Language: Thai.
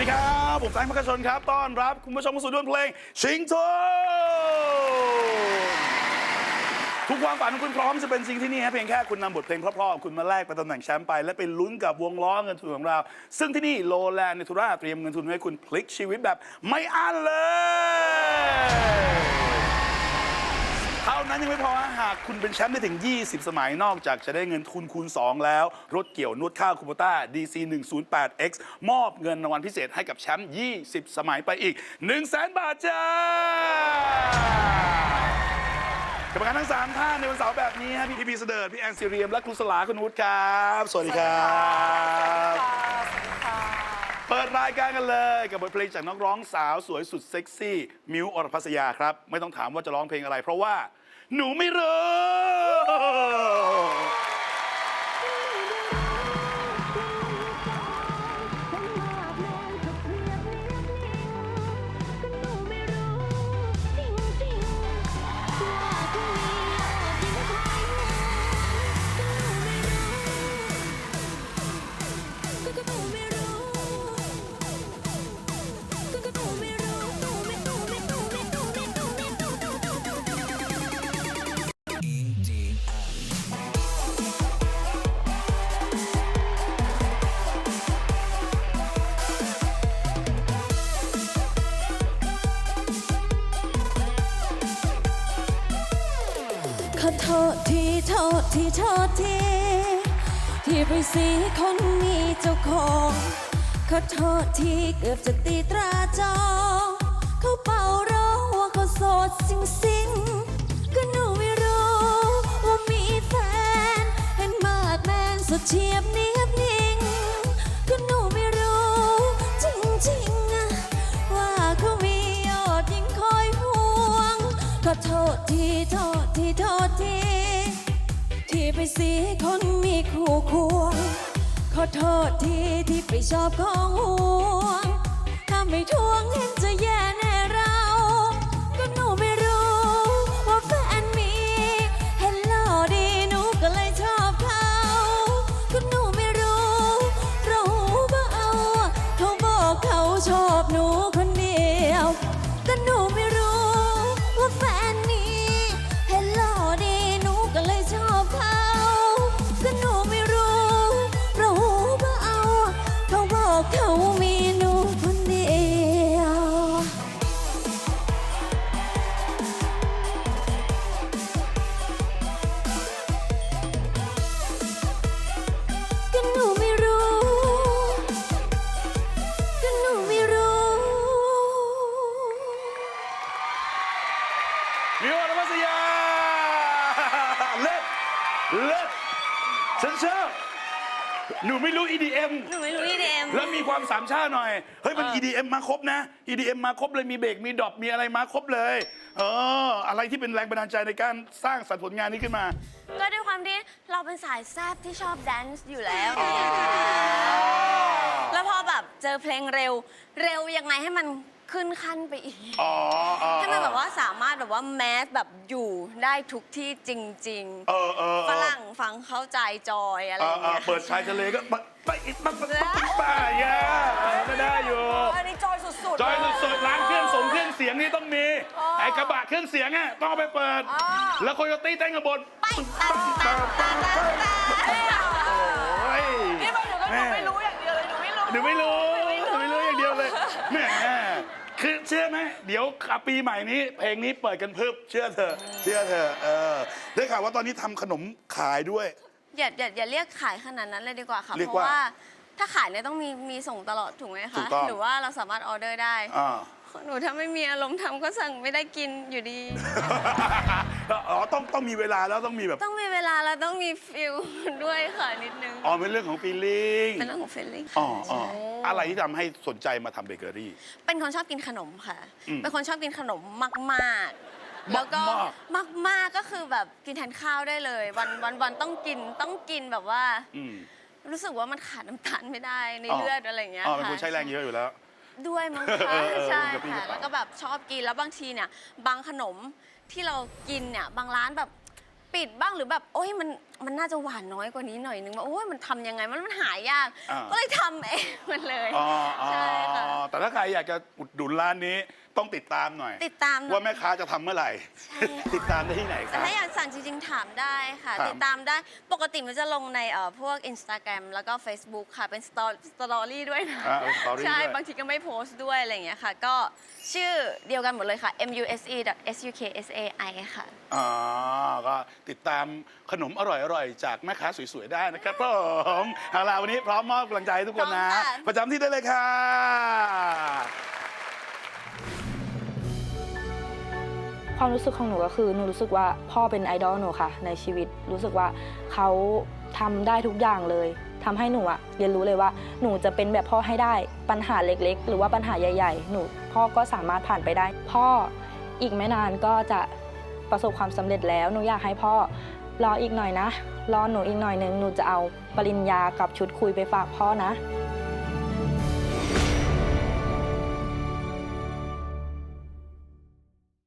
สวัสดีครับ ผมแฟรงค์พักชนครับ ต้อนรับคุณผู้ชมเข้าสู่ด้วนเพลง ชิงโทนทุกความฝันของคุณพร้อมจะเป็นจริงที่นี่ฮะเพียงแค่คุณนำบทเพลงเพราะๆของคุณมาแลกไปตำแหน่งแชมป์ไป และไปลุ้นกับวงล้อเงินทุนของเรา ซึ่งที่นี่โลแลนด์ในทุราเตรียมเงินทุนไว้ให้คุณพลิกชีวิตแบบไม่อั้นเลย ยังไม่พอฮะหากคุณเป็นแชมป์ได้ถึง 20 สมัยนอกจากจะได้เงินทุนคูณ 2 แล้ว รถเกี่ยวนวดข้าวคูโบต้า DC 108X มอบเงินรางวัลพิเศษให้กับแชมป์ 20 สมัยไปอีก 1 0 0 0 0แบาทจ้ากรรมการทั้ง 3 ท่านในวันเสาร์แบบนี้ฮะพี่พีพีเสดิร์ดพี่แอนซีเรียม และครูสลาคุณวุฒิครับ สวัสดีครับเปิดรายการกันเลยกับบทเพลงจากนักร้องสาวสวยสุดเซ็กซี่ มิวอรพัสยาครับ ไม่ต้องถามว่าจะร้องเพลงอะไร เพราะว่า หนูไม่รู้ ขอโทษทีโทษทีโทษทีที่ไปสีคนมีเจ้าของขอโทษทีเกือบจะตีตราจองเขาเป่าร้องว่าเขาโสดสิงสิงก็หนูไม่รู้ว่ามีแฟนเห็นมากแมนสุดเฉียบเนียบนิ่งก็หนูไม่รู้จริงๆอะว่าเขามียอดยิ่งคอยห่วงขอโทษทีโทษทีโทษ สีคนมีคู่ควง ขอโทษทีที่ไปชอบของห่วง ถ้าไม่ทวงเห็นจะแย่แน่เรา ก็หนูไม่รู้ว่าแฟนมี เห็นหล่อดีหนูก็เลยชอบเขาก็หนูไม่รู้เพราะหูเบาเขาบอกเขาชอบหนู เลิศฉันชอบหนูไม่รู้ EDM หนูไม่รู้อีเดมแล้วมีความสามชาติหน่อย เฮ้ย มัน EDM มาครบนะ EDM มาครบเลยมีเบรกมีดรอปมีอะไรมาครบเลย เออ อะไรที่เป็นแรงบันดาลใจในการสร้างสรรค์ผลงานนี้ขึ้นมา ก็ด้วยความที่เราเป็นสายแซบที่ชอบแดนซ์อยู่แล้วแล้วพอแบบเจอเพลงเร็ว เร็วยังไงให้มัน ขึ้นขั้นไปอีก อ๋ออ๋อให้มันแบบว่าสามารถแบบว่าแมสแบบอยู่ได้ทุกที่จริง เออเออๆฝรั่งฟังเข้าใจจอยอะไรเอออย่างเออเงี้ยเปิดชายทะเลก็ไปไปอีกไปไปไปไปแย่เออก็ได้อยู่ อันนี้จอยสุดๆจอยสุดๆร้านเครื่องส่งเครื่องเสียงนี่ต้องมี ไอ้กระบะเครื่องเสียงอะต้องเอาไปเปิด แล้วโคโยตี้เต้นกับบน ไปตามตาม เชื่อไหมเดี๋ยวปีใหม่นี้ เพลงนี้เปิดกันเพิ่มเชื่อเถอะเชื่อเถอะเออได้ข่าวว่าตอนนี้ทำขนมขายด้วย อย่าอย่าอย่าเรียกขายขนาดนั้นเลยดีกว่าค่ะ เรียกเพราะว่าว่าถ้าขายเนี่ยต้องมีมีส่งตลอดถูกไหมถูคะ กต้อง หรือว่าเราสามารถออเดอร์ได้ อ่า หนูถ้าไม่มีอารมณ์ทำก็สั่งไม่ได้กินอยู่ดี อ๋อต้องต้องมีเวลาแล้วต้องมีแบบต้องมีเวลาแล้วต้องมีฟิลด้วยค่ะนิดนึง อ๋อเป็นเรื่องของฟีลลิ่งเป็นเรื่องของเฟลลิ่งอ๋ออ๋ออะไรที่ทำให้สนใจมาทำเบเกอรี่ เป็นคนชอบกินขนมค่ะ อืมเป็นคนชอบกินขนมมากๆ แล้วก็มากมากๆก็คือแบบกินแทนข้าวได้เลย วันวันวันต้องกินต้องกินแบบว่า อืม รู้สึกว่ามันขาดน้ำตาลไม่ได้ในอ๋อ เลือดอะไรอย่างเงี้ยอ๋อเป็นคนค่ะใช้แรงเยอะอยู่แล้ว ด้วยมั้งเอคะอเออใช่กับพี่ค่ะกระเป๋า แล้วก็แบบชอบกินแล้วบางทีเนี่ย บางขนมที่เรากินเนี่ย บางร้านแบบปิดบ้างหรือแบบ โอ้ยมันมันน่าจะหวานน้อยกว่านี้หน่อยนึงว่าโอ้ยมันทำยังไงมันมันหายาก อ่า ก็เลยทำเองมันเลย อ๋ออ๋อใช่ค่ะถ้าใครอยากจะอุดหนุนร้านนี้ ต้องติดตามหน่อย ติดตามหน่อยว่าแม่ค้าจะทำเมื่อไหร่ ใช่ค่ะติดตามได้ที่ไหนคแต่รับ ถ้าอยากสั่งจริงๆ ถามได้ค่ะ ถาม ติดตามได้ปกติมันจะลงในเอ่อพวก Instagram แล้วก็ Facebook ค่ะ เป็นสตอสตอรี่ด้วยนะ อ่าเอา story ใช่ ด้วย บางทีก็ไม่โพสต์ด้วย อะไรอย่างเงี้ยค่ะ ก็ชื่อเดียวกันหมดเลยค่ะ m u s e s u k s a i ค่ะ อ๋อ ก็ติดตามขนมอร่อยๆ จากแม่ค้าสวยๆ ได้นะครับผมเอาล่ะวันนี้พร้อมมอบกำลังใจให้ทุกคนนะ พร้อมค่ะ ประจำที่ได้เลยค่ะ ความรู้สึกของหนูก็คือหนูรู้สึกว่าพ่อเป็นไอดอลหนูค่ะ ในชีวิตรู้สึกว่าเขาทำได้ทุกอย่างเลยทำให้หนูอะเรียนรู้เลยว่าหนูจะเป็นแบบพ่อให้ได้ปัญหาเล็กๆ หรือว่าปัญหาใหญ่ ๆ หนูพ่อก็สามารถผ่านไปได้ พ่ออีกไม่นานก็จะประสบความสำเร็จแล้วหนูอยากให้พ่อรออีกหน่อยนะ รอหนูอีกหน่อยหนึงหนูจะเอาปริญญากับชุดคุยไปฝากพ่อนะ